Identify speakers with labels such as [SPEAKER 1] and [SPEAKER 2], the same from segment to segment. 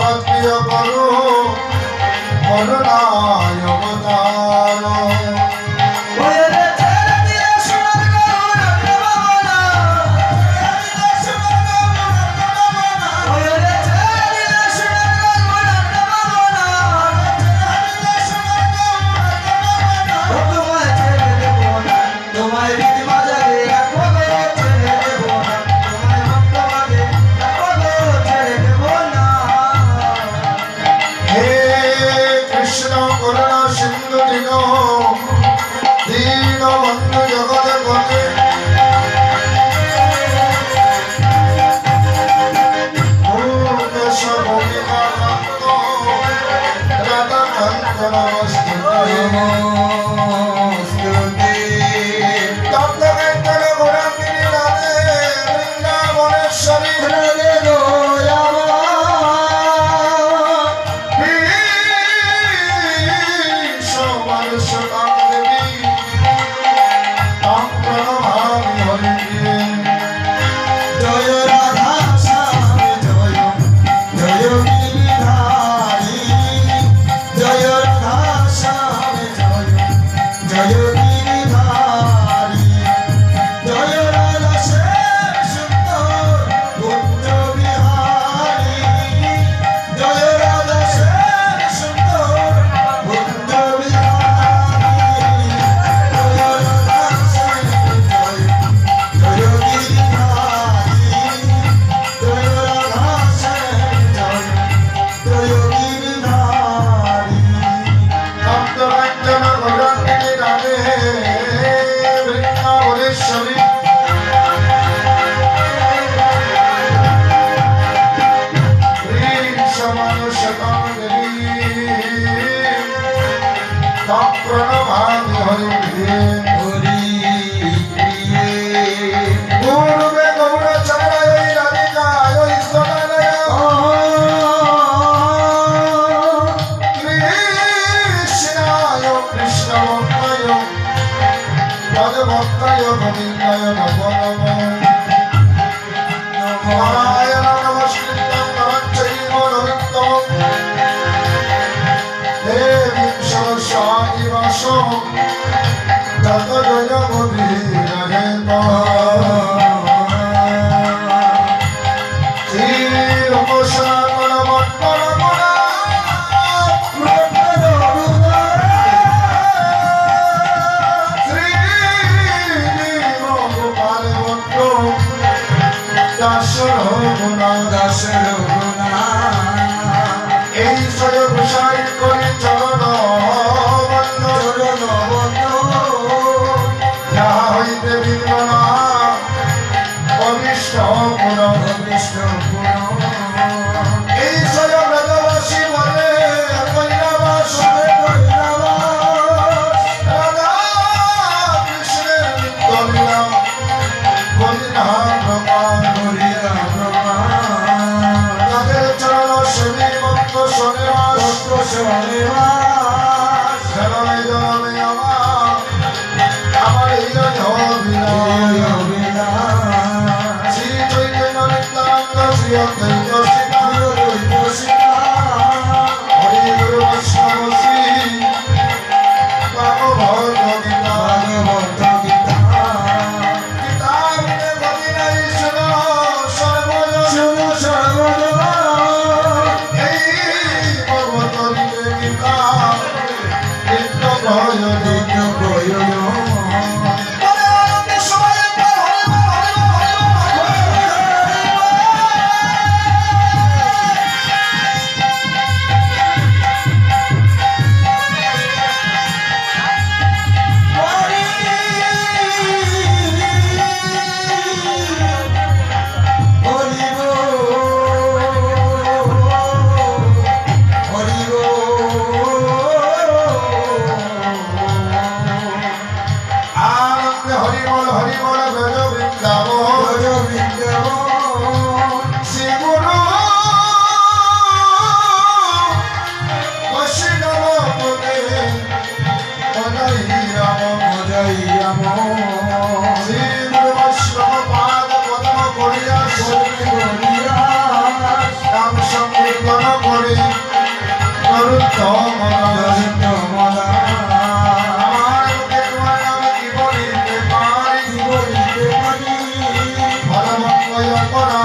[SPEAKER 1] বন্দে জগৎপ্রিয় করু করুণায় করুণা সিন্ধু রঘুনা
[SPEAKER 2] দাস রঘুনাথ
[SPEAKER 1] এই সয় গোসাই Valeu, koyo dudu koyo আনন্দে হরি বল হরি করা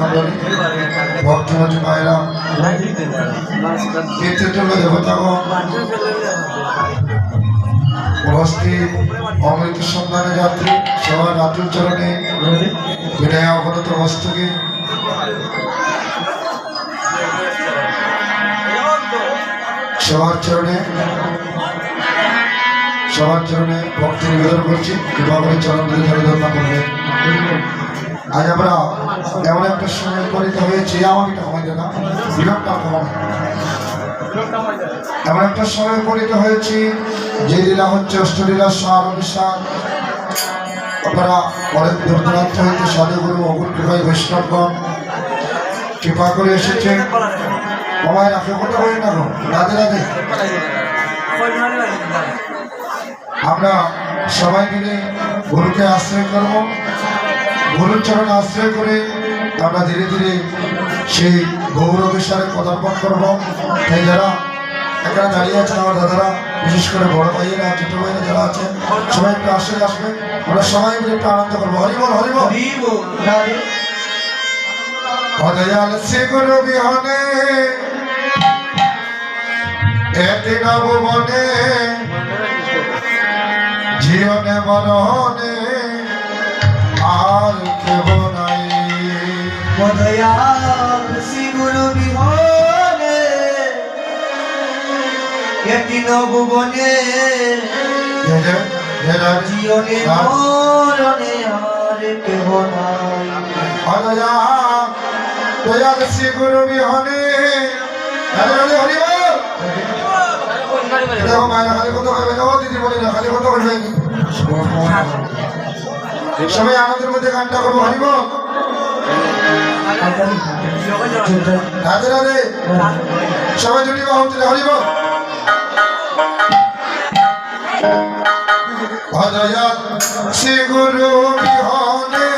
[SPEAKER 1] মন্ডলী ভক্তমতী মায়েরা কীর্তিতুল্য দেবতাগণ উপস্থিত অমৃত সন্ধানে যাত্রী সবার রাতুল চরণে বিনয় অবনত বস্তুকে। সবার চরণে সবার চরণে ভক্তি নিবেদন করছি। কৃপা করে চরণ ধরে ধরে ধর্ণা করবে আজ আমরা এমন একটা সময় উপনীত হয়েছি আমাকে সময় দেনা বিরক্ত এমন একটা সময় উপনীত হয়েছি, যে লীলা হচ্ছে অষ্টলীলা সার করে এসেছে আমায় না আমরা সবাই মিলে গুরুকে আশ্রয় করব। গুরুচরণ আশ্রয় করে আমরা ধীরে ধীরে সেই গৌরবের সাথে পদার্পণ করব। তাই যারা এখানে দাঁড়িয়ে আছেন আমার দাদারা বিশেষ করে বড় ভাইয়েরা ছোট ভাইয়েরা যারা আছেন সবাই একটু আশ্রয় আসবে। আমরা সবাই মিলে একটু আনন্দ করব। হরিবল হরিবল অদয়াল সে বিহনে এতে নব মনে জীবনে মরণে আর কেহ নাই।
[SPEAKER 2] মধয়াল শিবুর বিহনে একটি নবনে জীবনে মরণে আর কেহ নাই।
[SPEAKER 1] দয়াল শিবুর বিহনে। হরিবার কত হবে দিদি বলে না খালি কত হবে সবাই আমাদের মধ্যে গানটা করব, হরিব? রাধে রাধে। সবাই জড়িব হরিব? ভজয় শ্রী গুরু বিহনে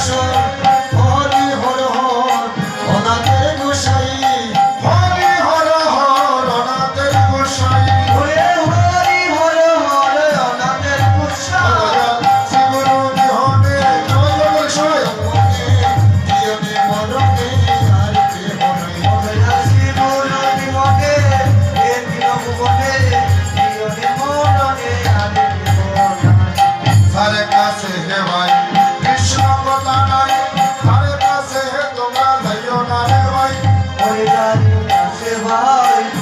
[SPEAKER 2] Senhor. হয়।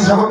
[SPEAKER 2] গুরু
[SPEAKER 1] কৃপা